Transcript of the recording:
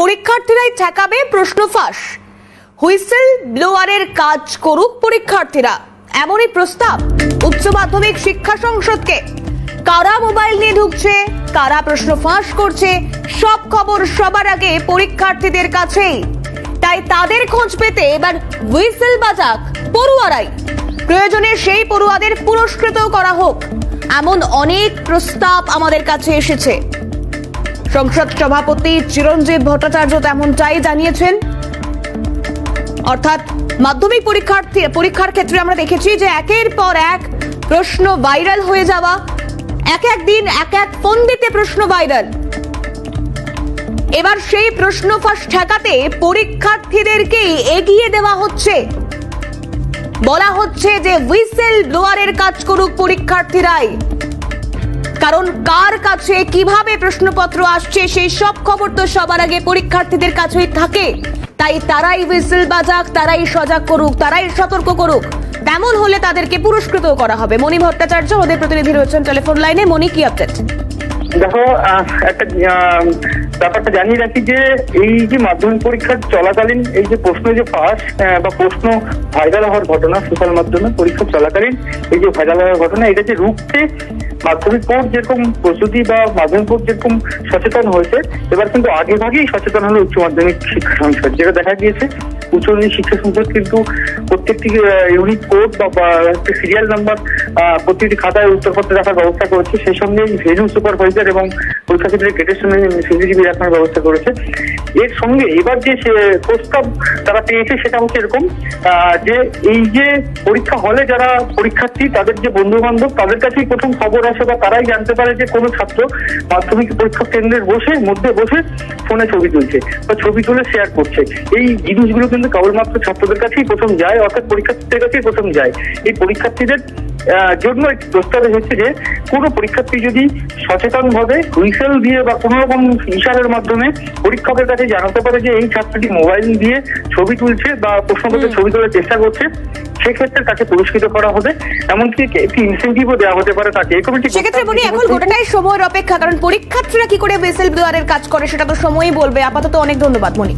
পরীক্ষার্থীরাই ঠেকাবে প্রশ্ন ফাঁস। হুইসেল ব্লোয়ারের কাজ করুক পরীক্ষার্থীরা। এমনই প্রস্তাব উচ্চ মাধ্যমিক শিক্ষা সংসদকে। কারা মোবাইল নিয়ে ঢুকছে, কারা প্রশ্ন ফাঁস করছে, সব খবর সবার আগে পরীক্ষার্থীদের কাছেই। তাই তাদের খোঁজ পেতে এবার হুইসেল বাজাক পড়ুয়ারাই। প্রয়োজনে সেই পড়ুয়াদের পুরস্কৃত করা হোক। এমন অনেক প্রস্তাব আমাদের কাছে এসেছে। সংসদ সভাপতি চিরঞ্জিত ভট্টাচার্য তেমনটাই জানিয়েছেন। অর্থাৎ মাধ্যমিক পরীক্ষার্থী পরীক্ষার ক্ষেত্রে আমরা দেখেছি যে একের পর এক প্রশ্ন ভাইরাল হয়ে যাওয়া। এক এক দিন, এক এক ফন্দিতে প্রশ্ন ভাইরাল। এবার সেই প্রশ্ন ফাঁস ঠেকাতে পরীক্ষার্থীদেরকেই এগিয়ে দেওয়া হচ্ছে। বলা হচ্ছে যে হুইসেল ব্লোয়ারের কাজ করুক পরীক্ষার্থীরাই। কারণ কার কাছে কীভাবে প্রশ্নপত্র আসছে, সেই সব খবর তো সবার আগে পরীক্ষার্থীদের কাছেই থাকে। তাই তারাই হুইসেল বাজাক, তারাই সজাগ করুক, তারাই সতর্ক করুক। তেমন হলে তাদেরকে পুরস্কৃত করা হবে। মণি ভট্টাচার্য, ওদের প্রতিনিধি রয়েছেন টেলিফোন লাইনে। মণি, কি আপডেট দেখো একটা ব্যাপারটা জানিয়ে রাখি যে, এই যে মাধ্যমিক পরীক্ষার চলাকালীন এই যে প্রশ্ন যে পাস বা প্রশ্ন ভাইরাল হওয়ার ঘটনা সোশ্যাল মাধ্যমে পরীক্ষা চলাকালীন এই যে ভাইরাল হওয়ার ঘটনা, এটা যে রুখতে মাধ্যমিক বোর্ড যেরকম প্রস্তুতি বা মাধ্যমিক বোর্ড যেরকম সচেতন হয়েছে, এবার কিন্তু আগে ভাগেই সচেতন হলো উচ্চ মাধ্যমিক শিক্ষা সংসদ, যেটা দেখা গিয়েছে, উচ্চ মাধ্যমিক শিক্ষা সংসদ কিন্তু প্রত্যেকটি ইউনিক কোড বা সিরিয়াল নাম্বার প্রতিটি খাতায় উত্তরপত্র রাখার ব্যবস্থা করেছে, সেই সঙ্গে ভেনু সুপারভাইজার এবং পরীক্ষা কেন্দ্রের গেটের সঙ্গে সিসিটিভি রাখার ব্যবস্থা করেছে। এর সঙ্গে এবার যে প্রস্তাব তারা পেয়েছে সেটা হচ্ছে এরকম যে এই যে পরীক্ষা হলে যারা পরীক্ষার্থী, তাদের যে বন্ধু বান্ধব তাদের কাছেই প্রথম খবর আসে বা তারাই জানতে পারে যে কোনো ছাত্র মাধ্যমিক পরীক্ষা কেন্দ্রের বসে, মধ্যে বসে ফোনে ছবি তুলছে বা ছবি তুলে শেয়ার করছে। এই জিনিসগুলো কিন্তু কেবলমাত্র ছাত্রদের কাছেই প্রথম যায়, অর্থাৎ পরীক্ষার্থীদের কাছেই প্রথম যায়। এই পরীক্ষার্থীদের জন্য প্রস্তাব হচ্ছে যে কোনো পরীক্ষার্থী যদি সচেতন ভাবে হুইসেল দিয়ে বা কোনো রকম ইশারের মাধ্যমে পরীক্ষকের কাছে জানাতে পারে যে এই ছাত্রটি মোবাইল দিয়ে ছবি তুলছে বা প্রশ্নপত্রের ছবি তোলার চেষ্টা করছে সেক্ষেত্রে তাকে পুরস্কৃত করা হবে। এমনকি একটি ইনসেন্টিভও দেওয়া হতে পারে তাকে। এই কমিটি সেক্ষেত্রে মনি এখন গোটাটাই সময়ের অপেক্ষা কারণ পরীক্ষার্থীরা কি করে হুইসেল ব্লোয়ারের কাজ করে সেটা তো সময়ই বলবে। আপাতত অনেক ধন্যবাদ মনি